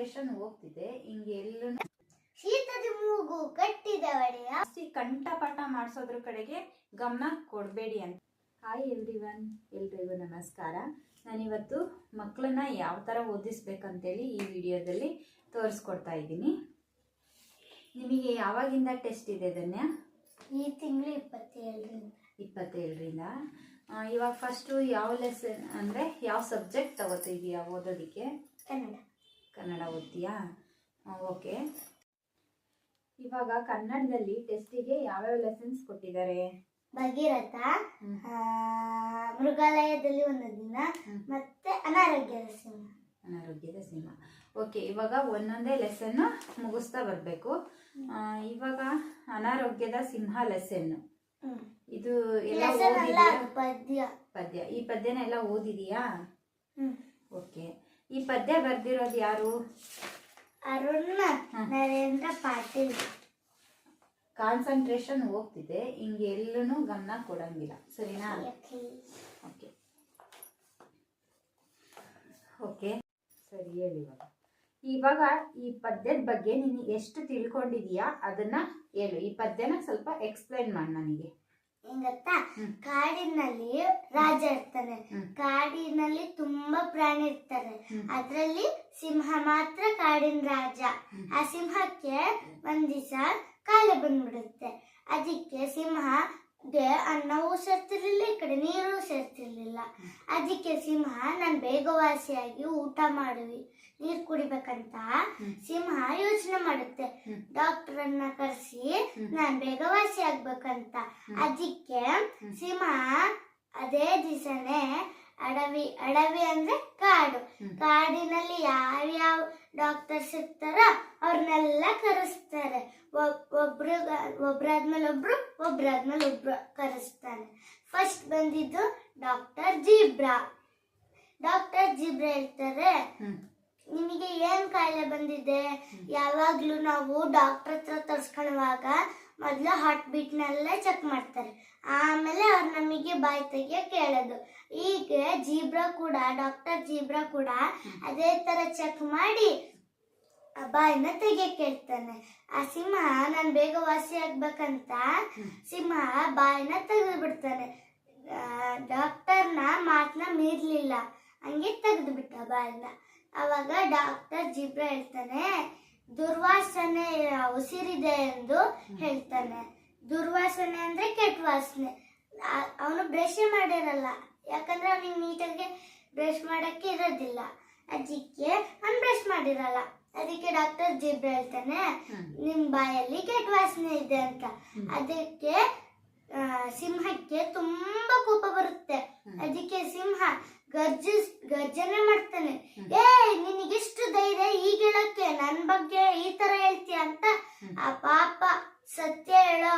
Concentration ಹೋಗ್ತಿದೆ. ಹಿಂಗೆ ಎಲ್ಲೂ ಶೀತದ ಮೂಗು ಕಟ್ಟಿದ ಒಡೆಯ. ಜಾಸ್ತಿ ಕಂಠಪಾಠ ಮಾಡಿಸೋದ್ರ ಕಡೆಗೆ ಗಮನ ಕೊಡಬೇಡಿ ಅಂತ. ಹಾಯ್ ಎವ್ರಿವನ್ ಎಲ್ರಿಗೂ ನಮಸ್ಕಾರ. ನಾನಿವತ್ತು ಮಕ್ಕಳನ್ನ ಯಾವ ಥರ ಓದಿಸ್ಬೇಕಂತೇಳಿ ಈ ವಿಡಿಯೋದಲ್ಲಿ ತೋರಿಸ್ಕೊಡ್ತಾ ಇದ್ದೀನಿ. ನಿಮಗೆ ಯಾವಾಗಿಂದ ಟೆಸ್ಟ್ ಇದೆ ಧನ್ಯ? ಈ ತಿಂಗಳು ಇಪ್ಪತ್ತೇಳರಿಂದ. ಇಪ್ಪತ್ತೇಳರಿಂದ. ಇವಾಗ ಫಸ್ಟು ಯಾವ ಲೆಸನ್ ಅಂದರೆ ಯಾವ ಸಬ್ಜೆಕ್ಟ್ ತಗೋತಿದೀಯಾ ಓದೋದಕ್ಕೆ? ಕನ್ನಡ. ಕನ್ನಡ ಓದ್ತೀಯಾ? ಓಕೆ. ಇವಾಗ ಕನ್ನಡದಲ್ಲಿ ಟೆಸ್ಟಿಗೆ ಯಾವ್ಯಾವ ಲೆಸನ್ಸ್ ಕೊಟ್ಟಿದ್ದಾರೆ? ಭಗೀರಥ ಮೃಗಾಲಯದಲ್ಲಿ ಒಂದು ದಿನ. ಮತ್ತೆ ಅನಾರೋಗ್ಯದ ಸಿಂಹ. ಅನಾರೋಗ್ಯದ ಸಿಂಹ. ಓಕೆ ಇವಾಗ ಒಂದೊಂದೇ ಲೆಸನ್ ಮುಗಿಸ್ತಾ ಬರಬೇಕು. ಇವಾಗ ಅನಾರೋಗ್ಯದ ಸಿಂಹ ಲೆಸನ್ ಇದು ಎಲ್ಲ ಪದ್ಯ. ಪದ್ಯ. ಈ ಪದ್ಯನ ಎಲ್ಲ ಓದಿದೀಯಾ? ಓಕೆ. ಈ ಪದ್ಯ ಬರ್ದಿರೋದು ಯಾರು? ಅರುಣ್ ನರೇಂದ್ರ ಪಾಟೀಲ್. ಕಾನ್ಸಂಟ್ರೇಷನ್ ಹೋಗ್ತಿದೆ ಹಿಂಗೆ ಎಲ್ಲೂ ಗಮನ ಕೊಡಂಗಿಲ್ಲ. ಸರಿನಾ? ಓಕೆ ಓಕೆ ಸರಿ ಹೇಳಿ ಇವಾಗ. ಇವಾಗ ಈ ಪದ್ಯದ ಬಗ್ಗೆ ನೀನು ಎಷ್ಟು ತಿಳ್ಕೊಂಡಿದೀಯಾ ಅದನ್ನ ಹೇಳು. ಈ ಪದ್ಯನ ಸ್ವಲ್ಪ ಎಕ್ಸ್ಪ್ಲೈನ್ ಮಾಡಿ ನನಗೆ. ಗೊತ್ತಾ ಕಾಡಿನಲ್ಲಿ ರಾಜ ಇರ್ತಾನೆ. ಕಾಡಿನಲ್ಲಿ ತುಂಬಾ ಪ್ರಾಣಿ ಇರ್ತಾರೆ. ಅದ್ರಲ್ಲಿ ಸಿಂಹ ಮಾತ್ರ ಕಾಡಿನ ರಾಜ. ಆ ಸಿಂಹಕ್ಕೆ ಒಂದ್ ದಿವಸ ಕಾಲ ಬಂದ್ಬಿಡುತ್ತೆ. ಅದಕ್ಕೆ ಸಿಂಹಗೆ ಅನ್ನವೂ ಸೇರ್ತಿರ್ಲಿಲ್ಲ ಈ ಕಡೆ ನೀರು ಸೇರ್ತಿರ್ಲಿಲ್ಲ ಅದಕ್ಕೆ ಸಿಂಹ ನಾನ್ ಬೇಗ ವಾಸಿಯಾಗಿ ಊಟ ಮಾಡುವಿ ನೀರ್ ಕುಡಿಬೇಕಂತ. ಸಿಂಹ ಯೋಚನೆ ಮಾಡುತ್ತೆ. ಡಾಕ್ಟರ್ ಅನ್ನ ಕರೆಸಿ ನಾನು ಬೇಗ ವಾಸಿ ಆಗ್ಬೇಕಂತ. ಅದಕ್ಕೆ. ಸಿಂಹ ಅದೇ ದಿವಸನೇ ಅಡವಿ ಅಡವಿ ಅಂದ್ರೆ ಕಾಡು. ಕಾಡಿನಲ್ಲಿ ಯಾವ್ಯಾವ ಡಾಕ್ಟರ್ಸ್ ಇರ್ತಾರೋ ಅವ್ರನ್ನೆಲ್ಲ ಕರೆಸ್ತಾರೆ. ಒಬ್- ಒಬ್ರು ಒಬ್ರಾದ್ಮೇಲೆ ಒಬ್ರು ಒಬ್ರಾದ್ಮೇಲೆ ಒಬ್ರು ಕರೆಸ್ತಾನೆ. ಫಸ್ಟ್ ಬಂದಿದ್ದು ಡಾಕ್ಟರ್ ಜೀಬ್ರಾ ಡಾಕ್ಟರ್ ಜೀಬ್ರಾ ಹೇಳ್ತಾರೆ ನಿಮಗೆ ಏನ್ ಕಾಯಿಲೆ ಬಂದಿದೆ? ಯಾವಾಗ್ಲೂ ನಾವು ಡಾಕ್ಟರ್ ಹತ್ರ ತೋರ್ಸ್ಕೊಳ್ಳುವಾಗ ಮೊದಲು ಹಾರ್ಟ್ ಬೀಟ್ನೆಲ್ಲ ಚೆಕ್ ಮಾಡ್ತಾರೆ. ಆಮೇಲೆ ಅವ್ರು ನಮಗೆ ಬಾಯಿ ತೆಗಿಯಕ್ ಕೇಳೋದು. ಈಗ ಜೀಬ್ರಾ ಕೂಡ, ಡಾಕ್ಟರ್ ಜೀಬ್ರಾ ಕೂಡ ಅದೇ ತರ ಚೆಕ್ ಮಾಡಿ ಆ ಬಾಯಿನ ತೆಗಿಯಕ್ ಕೇಳ್ತಾನೆ ಆ ಸಿಂಹ ನಾನ್ ಬೇಗ ವಾಸಿ ಆಗ್ಬೇಕಂತ. ಸಿಂಹ ಬಾಯಿನ ತೆಗೆದು ಬಿಡ್ತಾನೆ ಡಾಕ್ಟರ್ನ ಮಾತನ್ನ ಮೀರ್ಲಿಲ್ಲ. ಹಂಗೆ ತೆಗೆದು ಬಿಟ್ಟ ಬಾಯಿನ ಅವಾಗ ಡಾಕ್ಟರ್ ಜಿಬ್ರ ಹೇಳ್ತಾನೆ, ದುರ್ವಾಸನೆ ಉಸಿರಿದೆ ಎಂದು ಹೇಳ್ತಾನೆ. ದುರ್ವಾಸನೆ ಅಂದ್ರೆ ಕೆಟ್ಟ ವಾಸನೆ ಅವನು ಬ್ರಷ್ ಮಾಡಿರಲ್ಲ ಯಾಕಂದ್ರೆ ಅವ್ನಿಗೆ ನೀಟಾಗಿ ಬ್ರಷ್ ಮಾಡೋಕ್ಕೆ ಇರೋದಿಲ್ಲ. ಅದಕ್ಕೆ ಅವ್ನು ಬ್ರಷ್ ಮಾಡಿರಲ್ಲ. ಅದಕ್ಕೆ ಡಾಕ್ಟರ್ ಜಿಬ್ ಹೇಳ್ತಾನೆ. ನಿಮ್ ಬಾಯಲ್ಲಿ ಕೆಟ್ಟ ವಾಸನೆ ಇದೆ ಅಂತ. ಅದಕ್ಕೆ ಸಿಂಹಕ್ಕೆ ತುಂಬಾ ಕೋಪ ಬರುತ್ತೆ. ಅದಕ್ಕೆ ಸಿಂಹ ಗರ್ಜ ಗರ್ಜನೆ ಮಾಡ್ತಾನೆ. ಏ ನಿನಗೆಷ್ಟು ಧೈರ್ಯ ಈಗ ಹೇಳಕ್ಕೆ? ನನ್ ಬಗ್ಗೆ ಈ ತರ ಹೇಳ್ತೀಯ ಅಂತ? ಆ ಪಾಪ ಸತ್ಯ ಹೇಳೋ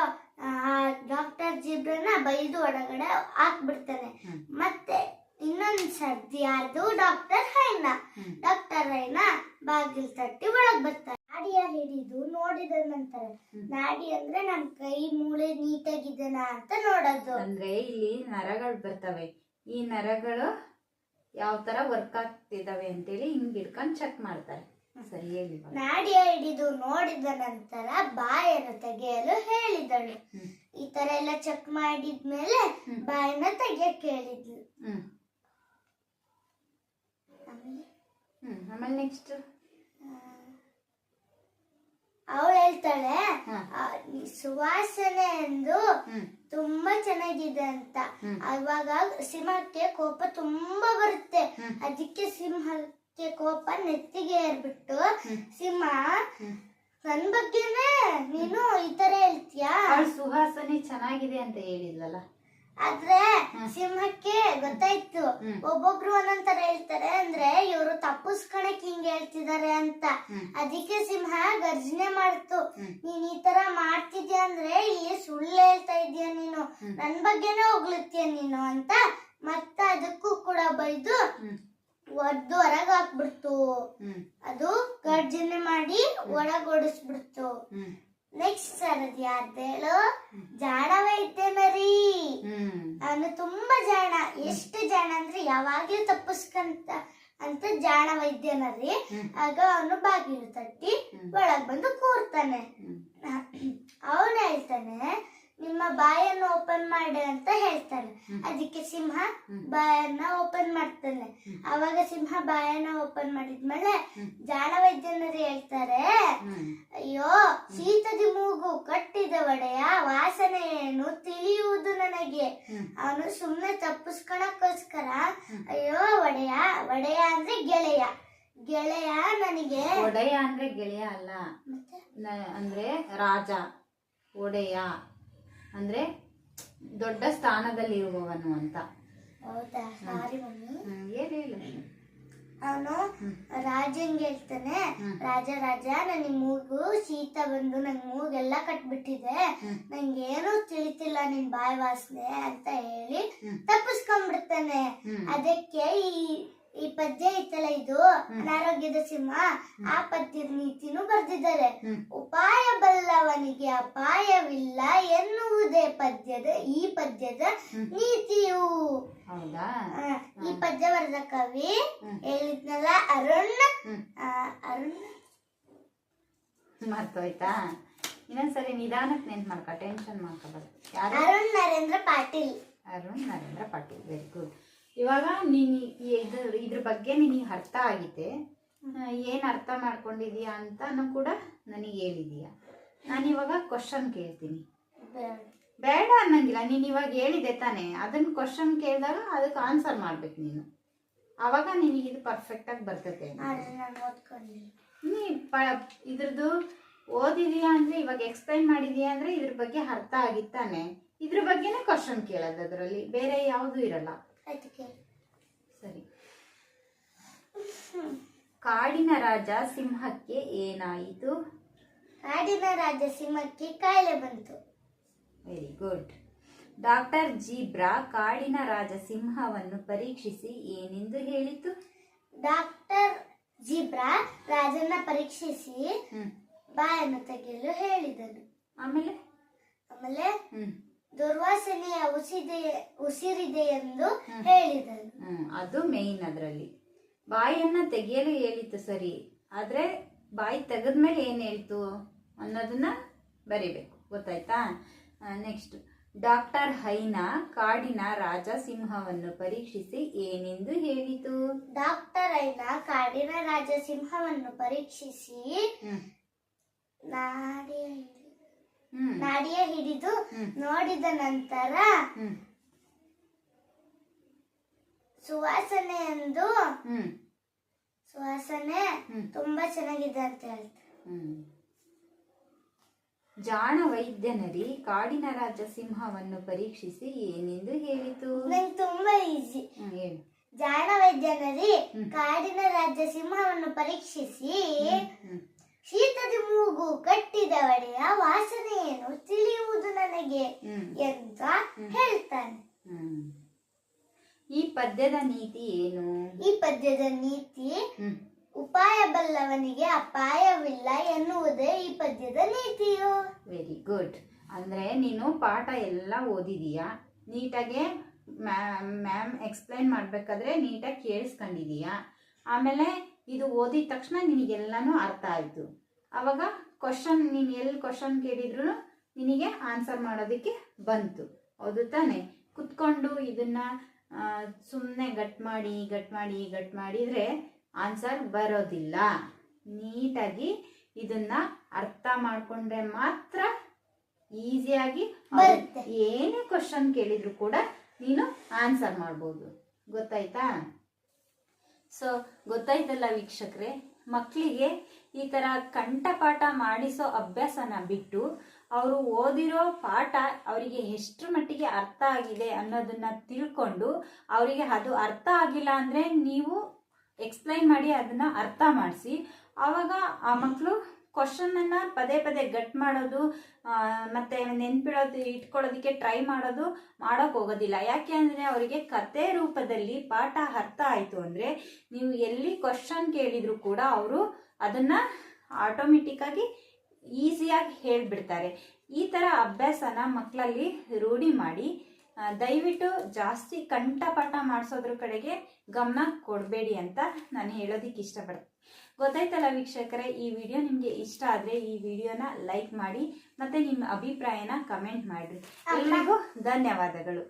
ಡಾಕ್ಟರ್ ಜಿಬ್ರನ್ನ ಬೈದು ಒಳಗಡೆ ಹಾಕ್ಬಿಡ್ತಾನೆ. ಮತ್ತೆ ಇನ್ನೊಂದು ಸರ್ದಿ ಯಾರ್ದು ಡಾಕ್ಟರ್ ಹೈನ. ಡಾಕ್ಟರ್ ಹೈನ ಬಾಗಿಲ್ ತಟ್ಟಿ ಒಳಗ್ ಬರ್ತಾರೆ ನಾಡಿಯ ಹಿಡಿದು ನೋಡಿದ ನಂತರ. ನಾಡಿ ಅಂದ್ರೆ ನಮ್ ಕೈ ಮೂಳೆ ನೀಟಾಗಿದೆನಾ ಅಂತ ನೋಡೋದು ಅಂದ್ರೆ ಇಲ್ಲಿ ನರಗಳು ಬರ್ತವೆ ಈ ನರಗಳು ಯಾವ ತರ ವರ್ಕ್ ಆಗ್ತಿದಾವೆ ಅಂತೇಳಿ ಹಿಂಗ್ ಹಿಡ್ಕೊಂಡು ಚೆಕ್ ಮಾಡ್ತಾರೆ. ನಾಡಿಯ ಹಿಡಿದು ನೋಡಿದ ನಂತರ ಬಾಯನ್ನು ತೆಗೆಯಲು ಹೇಳಿದಳು. ಈ ತರ ಎಲ್ಲ ಚೆಕ್ ಮಾಡಿದ್ಮೇಲೆ. ಬಾಯನ್ನ ತೆಗಿಯಕ್ಕೆ ಹೇಳಿದ್ಲು ಆಮೇಲೆ? ನೆಕ್ಸ್ಟ್ ಅವಳು ಹೇಳ್ತಾಳೆ ಸುವಾಸನೆ ಎಂದು ತುಂಬಾ ಚೆನ್ನಾಗಿದೆ ಅಂತ. ಅವಾಗ ಸಿಂಹಕ್ಕೆ ಕೋಪ ತುಂಬಾ ಬರುತ್ತೆ. ಅದಕ್ಕೆ ಸಿಂಹಕ್ಕೆ ಕೋಪ ನೆತ್ತಿಗೆ ಏರ್ಬಿಟ್ಟು. ಸಿಂಹ. ನನ್ ಬಗ್ಗೆನೇ ನೀನು ಈ ತರ ಹೇಳ್ತೀಯಾ? ಸುಹಾಸನೆ ಚೆನ್ನಾಗಿದೆ ಅಂತ ಹೇಳಿದ್ಲಲ್ಲ. ಆದ್ರೆ ಸಿಂಹಕ್ಕೆ ಗೊತ್ತಾಯ್ತು. ಒಬ್ಬೊಬ್ರು ಒಂದೊಂದ್ ತರ ಹೇಳ್ತಾರೆ. ಅಂದ್ರೆ ಇವರು ತಪ್ಪಿಸ್ಕೊಳಕ್ ಹಿಂಗ್ ಹೇಳ್ತಿದಾರೆ ಅಂತ. ಅದಕ್ಕೆ ಸಿಂಹ ಗರ್ಜನೆ ಮಾಡ್ತು. ನೀನ್ ಈ ತರ ಮಾಡ್ತಿದ್ಯಾ ಅಂದ್ರೆ ಇಲ್ಲಿ ಸುಳ್ಳು ಹೇಳ್ತಾ ಇದೀಯ ನೀನು. ನನ್ ಬಗ್ಗೆನೇ ಹೋಗ್ಲತ್ತೀಯ ನೀನು? ಅಂತ ಮತ್ತ ಅದಕ್ಕೂ ಕೂಡ ಬೈದು ಒದ್ದು ಹೊರಗ್ ಹಾಕ್ಬಿಡ್ತು. ಅದು ಗರ್ಜನೆ ಮಾಡಿ ಒಳಗ್ ಓಡಿಸ್ಬಿಡ್ತು ನೆಕ್ಸ್ಟ್ ಸರದ್ ಯಾರ್ದೇಳು ಹ್ಮ್. ಜಾಣವೈದ್ಯ ಮರಿ. ಹ್ಮ್. ಅವನು ತುಂಬಾ ಜಾಣ. ಎಷ್ಟು ಜಾಣ ಅಂದ್ರೆ ಯಾವಾಗ್ಲೂ ತಪ್ಪಿಸ್ಕಂತ ಅಂತ ಜಾಣ ವೈದ್ಯನರಿ. ಆಗ ಅವನು ಬಾಗಿಲು ತಟ್ಟಿ. ಒಳಗ್ ಬಂದು ಕೂರ್ತಾನೆ. ಹ್ಮ್. ಬಾಯನ್ನು ಓಪನ್ ಮಾಡಿ ಅಂತ ಹೇಳ್ತಾನೆ ಹ್ಮ್. ಅದಕ್ಕೆ ಸಿಂಹ ಬಾಯನ್ನ ಓಪನ್ ಮಾಡ್ತಾನೆ. ಅವಾಗ ಸಿಂಹ ಬಾಯನ್ನ ಓಪನ್ ಮಾಡಿದ್ಮೇಲೆ ಜಾಣವೈದ್ಯನರು ಜಾಣ ವೈದ್ಯನರು ಹೇಳ್ತಾರೆ ಅಯ್ಯೋ ಶೀತದಿ ಮೂಗು ಕಟ್ಟಿದ ಒಡೆಯ ವಾಸನೆ ಏನು ತಿಳಿಯುವುದು ನನಗೆ. ಅವನು ಸುಮ್ಮನೆ ತಪ್ಪಿಸ್ಕೊಳಕ್ಕೋಸ್ಕರ ಅಯ್ಯೋ ಒಡೆಯ ಒಡೆಯ ಅಂದ್ರೆ ಗೆಳೆಯ. ಗೆಳೆಯ ನನಗೆ ಒಡೆಯ ಅಂದ್ರೆ ಗೆಳೆಯ ಅಲ್ಲ. ಅಂದ್ರೆ ರಾಜ ಒಡೆಯ. ಅಂದ್ರೆ ದೊಡ್ಡ ಸ್ಥಾನದಲ್ಲಿರುವವನು ಅಂತ. ಹೌದಾ? ಸಾರಿ ಮಮ್ಮಿ. ಹ್ಮ್, ಹೇಳು ಹೇಳು ಅವನು ರಾಜಂಗೆ ಹೇಳ್ತಾನೆ. ರಾಜ ರಾಜ ನನ್ ಮೂಗು ಶೀತ ಬಂದು ನನ್ ಮೂಗೆಲ್ಲ ಕಟ್ಬಿಟ್ಟಿದೆ. ನಂಗೆ ಏನು ತಿಳಿತಿಲ್ಲ ನಿನ್ ಬಾಯಿ ವಾಸನೆ ಅಂತ ಹೇಳಿ. ತಪ್ಪಿಸ್ಕೊಂಡ್ಬಿಡ್ತಾನೆ. ಅದಕ್ಕೆ ಈ ಈ ಪದ್ಯ ಐತಲ್ಲ ಇದು? ಅನಾರೋಗ್ಯದ ಸಿಂಹ ಆ ಪದ್ಯದ ನೀತಿನೂ ಬರ್ದಿದ್ದಾರೆ. ಉಪಾಯ ಬಲ್ಲವನಿಗೆ ಅಪಾಯವಿಲ್ಲ ಎನ್ನುವುದೇ ಪದ್ಯದ ಈ ಪದ್ಯದ. ನೀತಿಯು. ಹೌದಾ? ಈ ಪದ್ಯ ಬರೆದ ಕವಿ. ಹೇಳಿದ್ನಲ್ಲ ಅರುಣ್. ಅರುಣ್. ಮರ್ತೋಯ್ತಾ? ಇನ್ನೊಂದ್ಸರಿ ನಿಧಾನಕ್ಕೆ ನೆನ್ಪು ಮಾಡ್ಕ ಟೆನ್ಷನ್ ಮಾಡ್ಕೋಬಾರ್ದು ಅರುಣ್ ನರೇಂದ್ರ ಪಾಟೀಲ್. ಅರುಣ್ ನರೇಂದ್ರ ಪಾಟೀಲ್ ವೆರಿ ಗುಡ್ ಇವಾಗ ನೀನು ಇದ್ರ ಇದ್ರ ಬಗ್ಗೆ ನಿನಗೆ ಅರ್ಥ ಆಗಿದೆ ಏನು ಅರ್ಥ ಮಾಡ್ಕೊಂಡಿದೀಯಾ ಅಂತನೂ ಕೂಡ ನನಗೆ ಹೇಳಿದೀಯ ನಾನು ಇವಾಗ ಕ್ವಶನ್ ಕೇಳ್ತೀನಿ. ಬೇಡ. ಅನ್ನಂಗಿಲ್ಲ ನೀನು ಇವಾಗ ಹೇಳಿದೆ ತಾನೇ ಅದನ್ನ ಕ್ವಶನ್ ಕೇಳಿದಾಗ ಅದಕ್ಕೆ ಆನ್ಸರ್ ಮಾಡ್ಬೇಕು ನೀನು. ಅವಾಗ ನಿನಗೆ ಇದು ಬರ್ತೈತೆ ಆದ್ರೆ ನಾನು ಓದ್ಕೊಂಡಿಲ್ಲ ನೀ ಪ ಇದ್ರದ್ದು ಓದಿದೀಯಾ ಅಂದ್ರೆ ಇವಾಗ ಎಕ್ಸ್ಪ್ಲೈನ್ ಮಾಡಿದೀಯಾ ಅಂದ್ರೆ ಇದ್ರ ಬಗ್ಗೆ ಅರ್ಥ ಆಗಿತ್ತಾನೆ ಇದ್ರ ಬಗ್ಗೆನೇ ಕ್ವಶನ್ ಕೇಳೋದು ಅದರಲ್ಲಿ ಬೇರೆ ಯಾವುದು ಇರಲ್ಲ. ಸರಿ. ಕಾಡಿನ ರಾಜ ಸಿಂಹಕ್ಕೆ ಏನಾಯಿತು? ಕಾಡಿನ ರಾಜ ಸಿಂಹಕ್ಕೆ ಕಾಯಿಲೆ ಬಂತು. ವೆರಿ ಗುಡ್ ಡಾಕ್ಟರ್ ಜೀಬ್ರಾ ಕಾಡಿನ ರಾಜ ಸಿಂಹವನ್ನು ಪರೀಕ್ಷಿಸಿ ಏನೆಂದು ಹೇಳಿತು? ಡಾಕ್ಟರ್ ಜೀಬ್ರಾ ರಾಜನ ಪರೀಕ್ಷಿಸಿ ಹ್ಮ್. ಬಾಯನ್ನು ತೆಗೆಯಲು ಹೇಳಿದನು. ಆಮೇಲೆ? ಆಮೇಲೆ ಹ್ಮ್. ದುರ್ವಾಸನೆಯ ಉಸಿದೆ ಉಸಿರಿದೆ ಎಂದು ಹೇಳಿದನು. ಹ್ಮ್. ಅದು ಮೇನ್ ಅದರಲ್ಲಿ. ಬಾಯನ್ನ ತೆಗೆಯಲು ಹೇಳಿತು ಸರಿ. ಆದ್ರೆ ಬಾಯಿ ತೆಗೆದ್ಮೇಲೆ ಏನ್ ಹೇಳ್ತು? ಅನ್ನೋದನ್ನ ಬರಿಬೇಕು. ಗೊತ್ತಾಯ್ತಾ? ನೆಕ್ಸ್ಟ್ ಡಾಕ್ಟರ್ ಹೈನ ಕಾಡಿನ ರಾಜ ಸಿಂಹವನ್ನು ಪರೀಕ್ಷಿಸಿ ಏನೆಂದು ಹೇಳಿತು? ಡಾಕ್ಟರ್ ಐನ ಕಾಡಿನ ರಾಜ ಸಿಂಹವನ್ನು ಪರೀಕ್ಷಿಸಿ ನಾಡಿಯ ನಾಡಿಯ ಹಿಡಿದು. ನೋಡಿದ ನಂತರ ಸುವಾಸನೆ ಎಂದು ಸುವಾಸನೆ. ತುಂಬಾ ಚೆನ್ನಾಗಿದೆ ಅಂತ ಹೇಳ್ತಾರೆ. ಜಾಣ ವೈದ್ಯನರಿ ಕಾಡಿನ ರಾಜ ಸಿಂಹವನ್ನು ಪರೀಕ್ಷಿಸಿ ಏನೆಂದು ಹೇಳಿತು? ನಂಗೆ ತುಂಬಾ ಈಸಿ ಹ್ಮ್, ಜಾಣ ವೈದ್ಯನರಿ. ಕಾಡಿನ ರಾಜ್ಯ ಸಿಂಹವನ್ನು ಪರೀಕ್ಷಿಸಿ ಶೀತದ ಮೂಗು ಕಟ್ಟಿದ ಒಡೆಯ ವಾಸನೆ ಏನು ತಿಳಿಯುವುದು ನನಗೆ ಅಂತ ಹೇಳ್ತಾನೆ. ಈ ಪದ್ಯದ ನೀತಿ ಏನು? ಈ ಪದ್ಯದ ನೀತಿ ಉಪಾಯ ಬಲ್ಲವನಿಗೆ ಅಪಾಯವಿಲ್ಲ ಎನ್ನುವುದೇ ಈ ಪದ್ಯದ ನೀತಿಯು. ವೆರಿ ಗುಡ್ ಅಂದ್ರೆ ನೀನು ಪಾಠ ಎಲ್ಲ ಓದಿದೀಯಾ? ನೀಟಾಗೆ ಮ್ಯಾಮ್ ಎಕ್ಸ್ಪ್ಲೈನ್ ಮಾಡ್ಬೇಕಾದ್ರೆ ನೀಟಾಗಿ ಕೇಳಿಸ್ಕೊಂಡಿದೀಯಾ? ಆಮೇಲೆ ಇದು ಓದಿದ ತಕ್ಷಣ ನಿನಗೆಲ್ಲನೂ ಅರ್ಥ ಆಯಿತು. ಅವಾಗ ಕ್ವಶನ್ ನೀನು ಎಲ್ಲಿ ಕ್ವಶನ್ ಕೇಳಿದ್ರು ನಿನಗೆ ಆನ್ಸರ್ ಮಾಡೋದಕ್ಕೆ ಬಂತು. ಹೌದು ತಾನೆ? ಕುತ್ಕೊಂಡು ಇದನ್ನ ಸುಮ್ಮನೆ ಗಟ್ ಮಾಡಿ ಗಟ್ ಮಾಡಿ, ಗಟ್ ಮಾಡಿದರೆ ಆನ್ಸರ್ ಬರೋದಿಲ್ಲ. ನೀಟಾಗಿ ಇದನ್ನ ಅರ್ಥ ಮಾಡಿಕೊಂಡ್ರೆ ಮಾತ್ರ ಈಸಿಯಾಗಿ. ಏನೇ ಕ್ವಶನ್ ಕೇಳಿದ್ರು ಕೂಡ ನೀನು ಆನ್ಸರ್ ಮಾಡ್ಬೋದು. ಗೊತ್ತಾಯ್ತಾ? ಸೊ ಗೊತ್ತಾಯ್ತಲ್ಲ ವೀಕ್ಷಕರೇ? ಮಕ್ಕಳಿಗೆ ಈ ಥರ ಕಂಠಪಾಠ ಮಾಡಿಸೋ ಅಭ್ಯಾಸನ ಬಿಟ್ಟು ಅವರು ಓದಿರೋ ಪಾಠ ಅವರಿಗೆ ಎಷ್ಟರ ಮಟ್ಟಿಗೆ ಅರ್ಥ ಆಗಿದೆ ಅನ್ನೋದನ್ನ ತಿಳ್ಕೊಂಡು ಅವರಿಗೆ ಅದು ಅರ್ಥ ಆಗಿಲ್ಲ ಅಂದರೆ ನೀವು ಎಕ್ಸ್ಪ್ಲೈನ್ ಮಾಡಿ ಅದನ್ನ ಅರ್ಥ ಮಾಡಿಸಿ. ಆವಾಗ ಆ ಮಕ್ಕಳು ಕ್ವಶನನ್ನು ಪದೇ ಪದೇ ಗಟ್ ಮಾಡೋದು ಮತ್ತೆ ನೆನ್ಪಿಡೋದು, ಇಟ್ಕೊಳ್ಳೋದಕ್ಕೆ ಟ್ರೈ ಮಾಡೋದು ಮಾಡೋಕೆ ಹೋಗೋದಿಲ್ಲ. ಯಾಕೆ ಅಂದರೆ ಅವರಿಗೆ ಕತೆ ರೂಪದಲ್ಲಿ ಪಾಠ ಅರ್ಥ ಆಯಿತು ಅಂದರೆ ನೀವು ಎಲ್ಲಿ ಕ್ವಶನ್ ಕೇಳಿದ್ರು ಕೂಡ ಅವರು ಅದನ್ನು ಆಟೋಮೆಟಿಕ್ಕಾಗಿ ಈಸಿಯಾಗಿ ಹೇಳ್ಬಿಡ್ತಾರೆ. ಈ ಥರ ಅಭ್ಯಾಸನ ಮಕ್ಕಳಲ್ಲಿ ರೂಢಿ ಮಾಡಿ ದಯವಿಟ್ಟು ಜಾಸ್ತಿ ಕಂಠಪಾಠ ಮಾಡಿಸೋದ್ರ ಕಡೆಗೆ ಗಮನ ಕೊಡಬೇಡಿ ಅಂತ ನಾನು ಹೇಳೋದಿಕ್ಕೆ ಇಷ್ಟಪಡ್ತೀನಿ. ಗೊತ್ತಾಯ್ತಲ್ಲ ವೀಕ್ಷಕರೇ ಈ ವಿಡಿಯೋ ನಿಮಗೆ ಇಷ್ಟ ಆದರೆ ಈ ವಿಡಿಯೋನ ಲೈಕ್ ಮಾಡಿ ಮತ್ತೆ ನಿಮ್ಮ ಅಭಿಪ್ರಾಯನ ಕಮೆಂಟ್ ಮಾಡಿರಿ. ಎಲ್ಲರಿಗೂ ಧನ್ಯವಾದಗಳು.